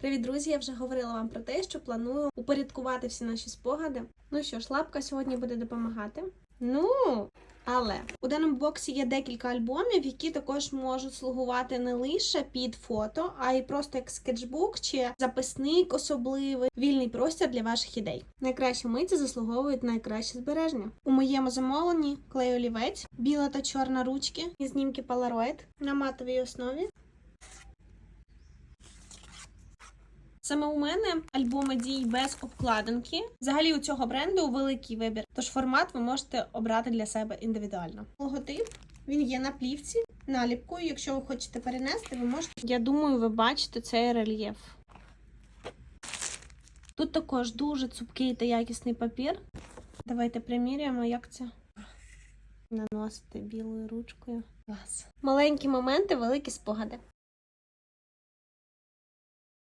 Привіт, друзі! Я вже говорила вам про те, що планую упорядкувати всі наші спогади. Ну що ж, лапка сьогодні буде допомагати. Ну, але у даному боксі є декілька альбомів, які також можуть слугувати не лише під фото, а й просто як скетчбук чи записник особливий, вільний простір для ваших ідей. Найкращі миті заслуговують найкраще збереження. У моєму замовленні клей олівець, біла та чорна ручки і знімки Polaroid на матовій основі. Саме у мене альбоми дій без обкладинки. Взагалі у цього бренду великий вибір. Тож формат ви можете обрати для себе індивідуально. Логотип він є на плівці, наліпкою. Якщо ви хочете перенести, ви можете. Я думаю, ви бачите цей рельєф. Тут також дуже цупкий та якісний папір. Давайте приміряємо, як це наносити білою ручкою. Клас. Маленькі моменти, великі спогади.